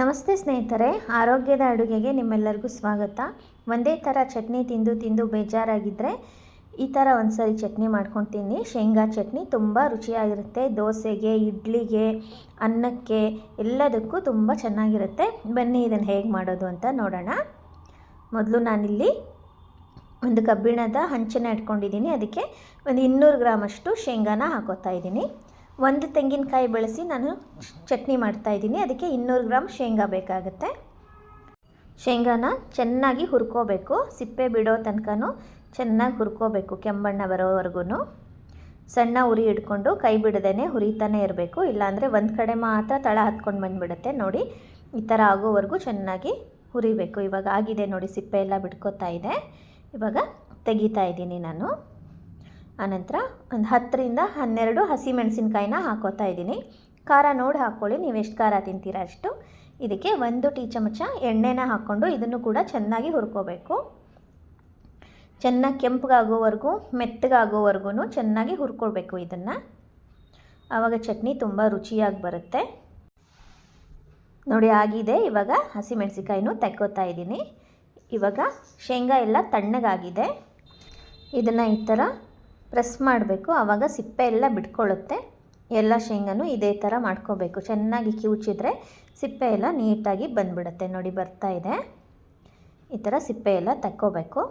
ನಮಸ್ತೆ ಸ್ನೇಹಿತರೆ, ಆರೋಗ್ಯದ ಅಡುಗೆಗೆ ನಿಮ್ಮೆಲ್ಲರಿಗೂ ಸ್ವಾಗತ. ಒಂದೇ ಥರ ಚಟ್ನಿ ತಿಂದು ತಿಂದು ಬೇಜಾರಾಗಿದ್ದರೆ ಈ ಥರ ಒಂದು ಸರಿ ಚಟ್ನಿ ಮಾಡ್ಕೊತೀನಿ ಶೇಂಗಾ ಚಟ್ನಿ ತುಂಬ ರುಚಿಯಾಗಿರುತ್ತೆ. ದೋಸೆಗೆ, ಇಡ್ಲಿಗೆ, ಅನ್ನಕ್ಕೆ ಎಲ್ಲದಕ್ಕೂ ತುಂಬ ಚೆನ್ನಾಗಿರುತ್ತೆ. ಬನ್ನಿ ಇದನ್ನು ಹೇಗೆ ಮಾಡೋದು ಅಂತ ನೋಡೋಣ. ಮೊದಲು ನಾನಿಲ್ಲಿ ಒಂದು ಕಬ್ಬಿಣದ ಹಂಚನ್ನು ಇಟ್ಕೊಂಡಿದ್ದೀನಿ. ಅದಕ್ಕೆ ಒಂದು ಇನ್ನೂರು ಗ್ರಾಮಷ್ಟು ಶೇಂಗಾನ ಹಾಕೋತಾ ಇದ್ದೀನಿ. ಒಂದು ತೆಂಗಿನಕಾಯಿ ಬಳಸಿ ನಾನು ಚಟ್ನಿ ಮಾಡ್ತಾಯಿದ್ದೀನಿ ಅದಕ್ಕೆ ಇನ್ನೂರು ಗ್ರಾಮ್ ಶೇಂಗಾ ಬೇಕಾಗುತ್ತೆ. ಶೇಂಗಾನ ಚೆನ್ನಾಗಿ ಹುರ್ಕೋಬೇಕು. ಸಿಪ್ಪೆ ಬಿಡೋ ತನಕನೂ ಚೆನ್ನಾಗಿ ಹುರ್ಕೋಬೇಕು ಕೆಂಬಣ್ಣ ಬರೋವರೆಗೂ ಸಣ್ಣ ಉರಿ ಇಟ್ಕೊಂಡು ಕೈ ಬಿಡದೇ ಹುರಿತಾನೆ ಇರಬೇಕು. ಇಲ್ಲಾಂದರೆ ಒಂದು ಕಡೆ ಮಾತ್ರ ತಳ ಹತ್ಕೊಂಡು ಬಂದುಬಿಡುತ್ತೆ ನೋಡಿ. ಈ ಥರ ಆಗೋವರೆಗೂ ಚೆನ್ನಾಗಿ ಹುರಿಬೇಕು. ಇವಾಗ ಆಗಿದೆ ನೋಡಿ, ಸಿಪ್ಪೆ ಎಲ್ಲ ಬಿಟ್ಕೋತಾ ಇದೆ. ಇವಾಗ ತೆಗಿತಾ ಇದ್ದೀನಿ ನಾನು. ಆನಂತರ ಒಂದು ಹತ್ತರಿಂದ ಹನ್ನೆರಡು ಹಸಿಮೆಣಸಿನ್ಕಾಯಿನ ಹಾಕೋತಾ ಇದ್ದೀನಿ. ಖಾರ ನೋಡಿ ಹಾಕ್ಕೊಳ್ಳಿ, ನೀವು ಎಷ್ಟು ಖಾರ ತಿಂತೀರ ಅಷ್ಟು. ಇದಕ್ಕೆ ಒಂದು ಟೀ ಚಮಚ ಎಣ್ಣೆನ ಹಾಕ್ಕೊಂಡು ಇದನ್ನು ಕೂಡ ಚೆನ್ನಾಗಿ ಹುರ್ಕೋಬೇಕು. ಚೆನ್ನಾಗಿ ಕೆಂಪಗಾಗೋವರೆಗೂ ಮೆತ್ತಗಾಗೋವರೆಗೂ ಚೆನ್ನಾಗಿ ಹುರ್ಕೊಳ್ಬೇಕು ಇದನ್ನು. ಆವಾಗ ಚಟ್ನಿ ತುಂಬ ರುಚಿಯಾಗಿ ಬರುತ್ತೆ. ನೋಡಿ ಆಗಿದೆ, ಇವಾಗ ಹಸಿಮೆಣಸಿಕಾಯಿನೂ ತೆಕ್ಕೋತಾ ಇದ್ದೀನಿ. ಇವಾಗ ಶೇಂಗಾ ಎಲ್ಲ ತಣ್ಣಗಾಗಿದೆ. ಇದನ್ನು ಈ ಥರ ಪ್ರೆಸ್ ಮಾಡಬೇಕು. ಆವಾಗ ಸಿಪ್ಪೆ ಎಲ್ಲ ಬಿಟ್ಕೊಳ್ಳುತ್ತೆ. ಎಲ್ಲ ಶೇಂಗಾನು ಇದೇ ಥರ ಮಾಡ್ಕೋಬೇಕು. ಚೆನ್ನಾಗಿ ಕಿವುಚಿದ್ರೆ ಸಿಪ್ಪೆ ಎಲ್ಲ ನೀಟಾಗಿ ಬಂದುಬಿಡುತ್ತೆ. ನೋಡಿ, ಬರ್ತಾ ಇದೆ. ಈ ಥರ ಸಿಪ್ಪೆ ಎಲ್ಲ ತಕ್ಕೋಬೇಕು.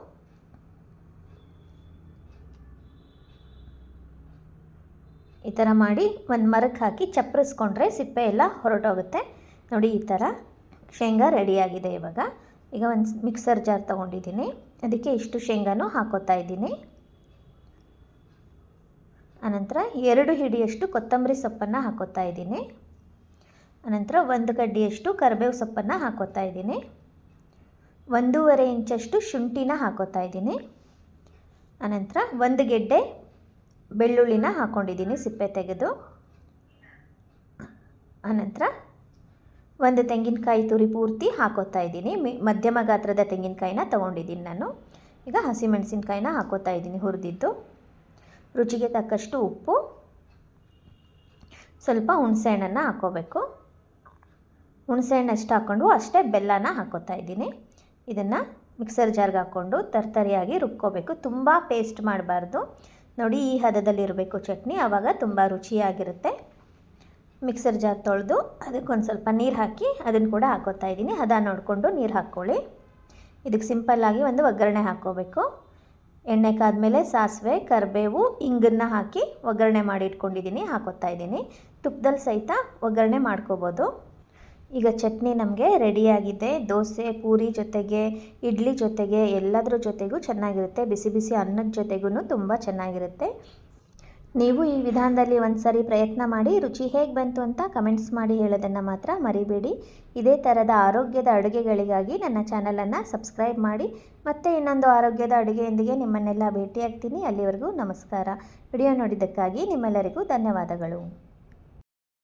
ಈ ಥರ ಮಾಡಿ ಒಂದು ಮರಕ್ಕೆ ಹಾಕಿ ಚಪ್ಪರಿಸ್ಕೊಂಡ್ರೆ ಸಿಪ್ಪೆ ಎಲ್ಲ ಹೊರಟೋಗುತ್ತೆ. ನೋಡಿ, ಈ ಥರ ಶೇಂಗಾ ರೆಡಿಯಾಗಿದೆ ಇವಾಗ. ಈಗ ಒಂದು ಮಿಕ್ಸರ್ ಜಾರ್ ತೊಗೊಂಡಿದ್ದೀನಿ. ಅದಕ್ಕೆ ಇಷ್ಟು ಶೇಂಗಾನು ಹಾಕೋತಾ ಇದ್ದೀನಿ. ಅನಂತರ ಎರಡು ಹಿಡಿಯಷ್ಟು ಕೊತ್ತಂಬರಿ ಸೊಪ್ಪನ್ನು ಹಾಕೋತಾ ಇದ್ದೀನಿ. ಅನಂತರ ಒಂದು ಕಡ್ಡಿಯಷ್ಟು ಕರಿಬೇವು ಸೊಪ್ಪನ್ನು ಹಾಕೋತಾ ಇದ್ದೀನಿ. ಒಂದೂವರೆ ಇಂಚಷ್ಟು ಶುಂಠಿನ ಹಾಕೋತಾ ಇದ್ದೀನಿ. ಅನಂತರ ಒಂದು ಗೆಡ್ಡೆ ಬೆಳ್ಳುಳ್ಳಿನ ಹಾಕ್ಕೊಂಡಿದ್ದೀನಿ ಸಿಪ್ಪೆ ತೆಗೆದು. ಅನಂತರ ಒಂದು ತೆಂಗಿನಕಾಯಿ ತುರಿ ಪೂರ್ತಿ ಹಾಕೋತಾ ಇದ್ದೀನಿ. ಮಧ್ಯಮ ಗಾತ್ರದ ತೆಂಗಿನಕಾಯಿನ ತೊಗೊಂಡಿದ್ದೀನಿ ನಾನು. ಈಗ ಹಸಿಮೆಣಸಿನ್ಕಾಯಿನ ಹಾಕೋತಾ ಇದ್ದೀನಿ ಹುರಿದಿದ್ದು. ರುಚಿಗೆ ತಕ್ಕಷ್ಟು ಉಪ್ಪು. ಸ್ವಲ್ಪ ಹುಣಸೆಹಣ್ಣನ್ನು ಹಾಕ್ಕೋಬೇಕು ಹುಣಸೆಹಣ್ಣು ಎಷ್ಟು ಹಾಕ್ಕೊಂಡು ಅಷ್ಟೇ ಬೆಲ್ಲನ ಹಾಕೋತಾ ಇದ್ದೀನಿ. ಇದನ್ನು ಮಿಕ್ಸರ್ ಜಾರ್ಗೆ ಹಾಕ್ಕೊಂಡು ತರ್ತರಿಯಾಗಿ ರುಬ್ಕೋಬೇಕು. ತುಂಬ ಪೇಸ್ಟ್ ಮಾಡಬಾರ್ದು. ನೋಡಿ, ಈ ಹದದಲ್ಲಿರಬೇಕು ಚಟ್ನಿ. ಆವಾಗ ತುಂಬ ರುಚಿಯಾಗಿರುತ್ತೆ. ಮಿಕ್ಸರ್ ಜಾರ್ ತೊಳೆದು ಅದಕ್ಕೊಂದು ಸ್ವಲ್ಪ ನೀರು ಹಾಕಿ ಅದನ್ನು ಕೂಡ ಹಾಕೋತಾ ಇದ್ದೀನಿ. ಹದ ನೋಡಿಕೊಂಡು ನೀರು ಹಾಕ್ಕೊಳ್ಳಿ. ಇದಕ್ಕೆ ಸಿಂಪಲ್ಲಾಗಿ ಒಂದು ಒಗ್ಗರಣೆ ಹಾಕ್ಕೋಬೇಕು. ಎಣ್ಣೆ ಕಾದ್ಮೇಲೆ ಸಾಸಿವೆ, ಕರಿಬೇವು, ಇಂಗನ್ನು ಹಾಕಿ ಒಗ್ಗರಣೆ ಮಾಡಿ ಇಟ್ಕೊಂಡಿದ್ದೀನಿ ಹಾಕೋತಾ ಇದ್ದೀನಿ. ತುಪ್ಪದಲ್ಲಿ ಸಹಿತ ಒಗ್ಗರಣೆ ಮಾಡ್ಕೋಬೋದು. ಈಗ ಚಟ್ನಿ ನಮಗೆ ರೆಡಿಯಾಗಿದೆ ದೋಸೆ, ಪೂರಿ ಜೊತೆಗೆ, ಇಡ್ಲಿ ಜೊತೆಗೆ, ಎಲ್ಲದರ ಜೊತೆಗೂ ಚೆನ್ನಾಗಿರುತ್ತೆ. ಬಿಸಿ ಬಿಸಿ ಅನ್ನದ ಜೊತೆಗೂ ತುಂಬ ಚೆನ್ನಾಗಿರುತ್ತೆ. ನೀವು ಈ ವಿಧಾನದಲ್ಲಿ ಒಂದು ಸಾರಿ ಪ್ರಯತ್ನ ಮಾಡಿ, ರುಚಿ ಹೇಗೆ ಬಂತು ಅಂತ ಕಮೆಂಟ್ಸ್ ಮಾಡಿ ಹೇಳೋದನ್ನು ಮಾತ್ರ ಮರಿಬೇಡಿ. ಇದೇ ಥರದ ಆರೋಗ್ಯದ ಅಡುಗೆಗಳಿಗಾಗಿ ನನ್ನ ಚಾನಲನ್ನು ಸಬ್ಸ್ಕ್ರೈಬ್ ಮಾಡಿ, ಮತ್ತೆ ಇನ್ನೊಂದು ಆರೋಗ್ಯದ ಅಡುಗೆಯೊಂದಿಗೆ ನಿಮ್ಮನ್ನೆಲ್ಲ ಭೇಟಿಯಾಗ್ತೀನಿ. ಅಲ್ಲಿವರೆಗೂ ನಮಸ್ಕಾರ. ವಿಡಿಯೋ ನೋಡಿದ್ದಕ್ಕಾಗಿ ನಿಮ್ಮೆಲ್ಲರಿಗೂ ಧನ್ಯವಾದಗಳು.